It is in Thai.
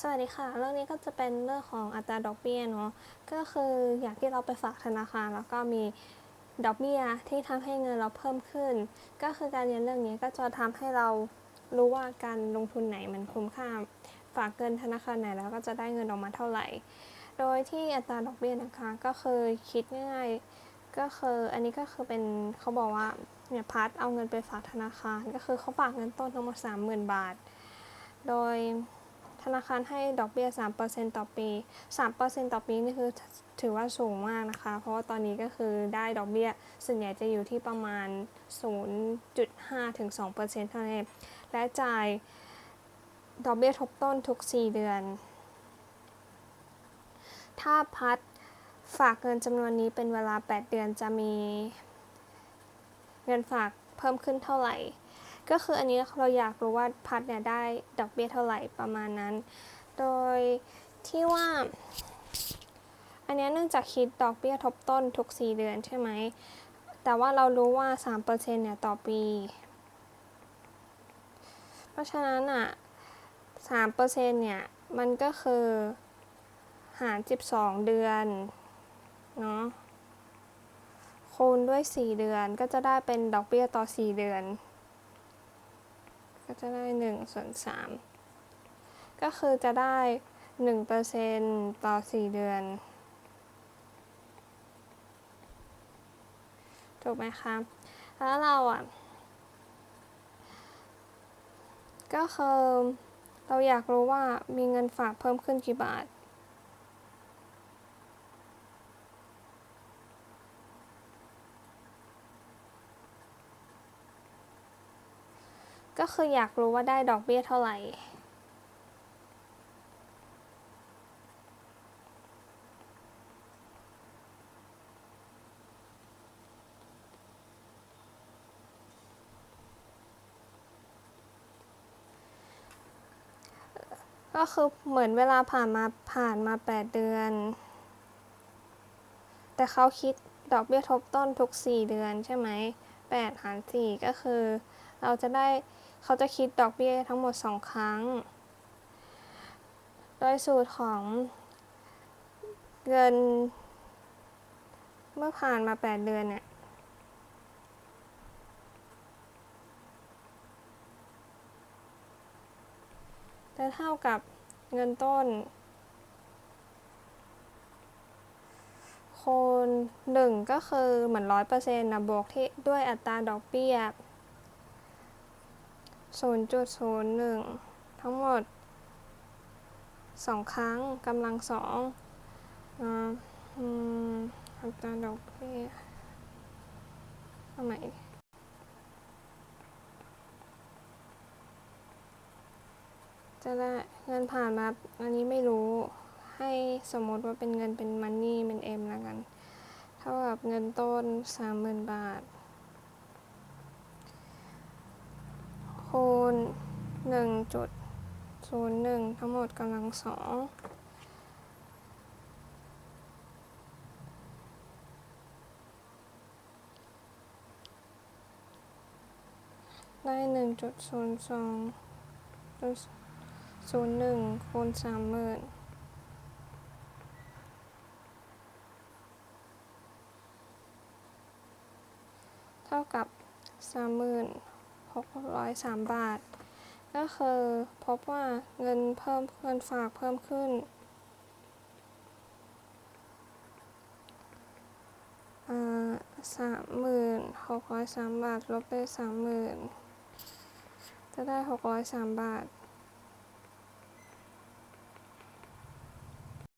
สวัสดีค่ะ เรื่องนี้ก็จะเป็นเรื่องของอัตราดอกเบี้ยเนาะก็คืออยากที่เราไปฝากธนาคาร แล้วก็มีดอกเบี้ยที่ทำให้เงินเราเพิ่มขึ้น ก็คือการเรียนเรื่องนี้ก็จะทำให้เรารู้ว่าการลงทุนไหนมันคุ้มค่า ฝากเงินธนาคารไหนแล้วก็จะได้เงินออกมาเท่าไหร่ โดยที่อัตราดอกเบี้ยนะคะก็คือคิดง่ายก็คืออันนี้ก็คือเป็นเขาบอกว่าเนี่ยพัดเอาเงินไปฝากธนาคาร ก็คือเขาฝากเงินต้นทั้งหมด30,000 บาท โดย ธนาคารให้ดอกเบี้ย 3%ต่อปี 3%ต่อปีนี่คือถือว่าสูงมากนะคะ เพราะว่าตอนนี้ก็คือได้ดอกเบี้ยส่วนใหญ่จะอยู่ที่ประมาณ 0.5 ถึง 2%เท่านั้นและจ่ายดอกเบี้ยทบต้นทุก 4 เดือน ถ้าพัดฝากเงินจำนวนนี้เป็นเวลา 8 เดือนจะมี เงินฝากเพิ่มขึ้นเท่าไหร่ ก็คืออันนี้เราอยากรู้ว่าพัดเนี่ยได้ดอกเบี้ยเท่าไหร่ประมาณนั้น โดยที่ว่า อันนี้เนื่องจากคิดดอกเบี้ยทบต้นทุก 4 เดือนใช่ไหม แต่ว่าเรารู้ว่า 3%เนี่ยต่อปี เพราะฉะนั้นอะ3%เนี่ย มันก็คือหาร 12 เดือน เนาะคูณด้วย 4 เดือนก็จะได้เป็นดอกเบี้ยต่อ 4 เดือน จะได้1ส่วน3ก็คือจะได้ 1%ต่อ 4 เดือน ถูกไหมคะ แล้วเราอะ ก็คือเราอยากรู้ว่ามีเงินฝากเพิ่มขึ้นกี่บาท ก็คืออยากรู้ว่าได้ดอกเบี้ยเท่าไหร่ ก็คือเหมือนเวลาผ่านมาผ่านมา 8 เดือน แต่เขาคิดดอกเบี้ยทบต้นทุก 4 เดือนใช่ไหม 8 หาร 4 ก็คือ เราจะได้เขาจะคิดดอกเบี้ยทั้งหมด 2 ครั้ง โดยสูตรของเงิน เมื่อผ่านมา 8 เดือนเนี่ยจะเท่ากับเงินต้น คูณหนึ่งก็คือเหมือนร้อยเปอร์เซ็นต์นะบวกที่ด้วยอัตราดอกเบี้ย 0.01 ทั้งหมด 2 ครั้งกำลังสองอัตราดอกเบี้ยเอาใหม่จะได้เงินผ่านมาอันนี้ไม่รู้ ให้สมมติว่าเป็นเงินเป็นมันนี่เป็นเอ็มแล้วกัน เท่ากับเงินต้น 30,000 บาท คูณ 1.01 ทั้งหมดกำลังสองได้1.02 01คูณ30,000 เท่ากับ3603 บาท ก็คือพบว่าเงินเพิ่มเงินฝากเพิ่มขึ้นสามหมื่นหกร้อยสามบาท ลบด้วยสามหมื่นจะได้หกร้อยสามบาท